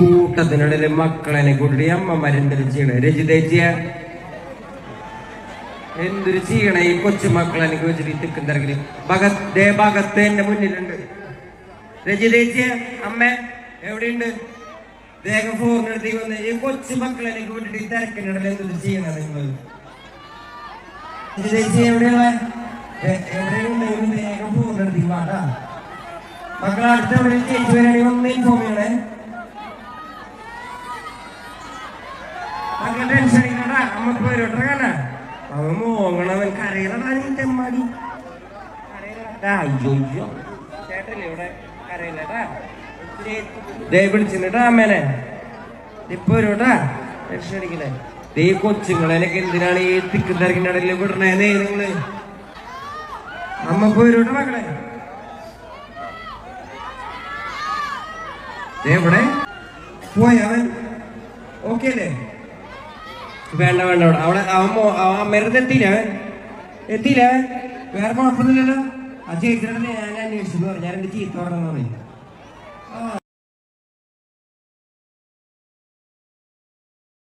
കൂട്ടത്തിനിടയിൽ മക്കളെ കൂട്ടി അമ്മമാരെന്തൊരു ചെയ്യണേ? രജിതേച്ചിയ എന്തൊരു ചെയ്യണേ ഈ കൊച്ചു മക്കളെ എനിക്ക് വെച്ചിട്ട് തിക്കും തിരക്കിൽ? ഭഗത് ദേ ഭഗത്ത് എന്റെ മുന്നിലുണ്ട്. രജിതേച്ചിയ അമ്മ എവിടെയുണ്ട്? വേഗം ഫോണിനെടുത്തേക്ക് വന്ന് ഈ കൊച്ചു എനിക്ക് വിട്ടിട്ട് ഈ തിരക്കിനിടയിൽ എന്തൊരു ചെയ്യണേ നിങ്ങൾ രജിതേച്ചി എവിടെയുള്ള എവിടെയുണ്ടെങ്കിലും വേഗം ഫോണിനെടുത്തേക്ക് വാട്ടാ മക്കളെ അടുത്ത എവിടെയും ചേച്ചി നിന്റെ അമ്മാടി. അയ്യോ അയ്യോ. ഇവിടെ ദേ ദേ എന്തിനാണ് ഈ തിക്കും വിടണേ? നിങ്ങൾ. അമ്മ ഇപ്പൊ വരോട്ടെ മക്കളെ. ദേ ഇവിടെ. ഓക്കെ അല്ലേ? വേണ്ട വേണ്ട വേണ്ട. അവിടെ അവൻ മോ- അവൻ അമ്മേരത്ത് എത്തിയില്ല? എത്തിയില്ല? വേറെ കുഴപ്പമൊന്നുമില്ലല്ലോ. അത് ചേച്ചിയുടെ ഞാൻ അന്വേഷിച്ചു ഞാൻ എന്റെ ചീത്ത പറഞ്ഞു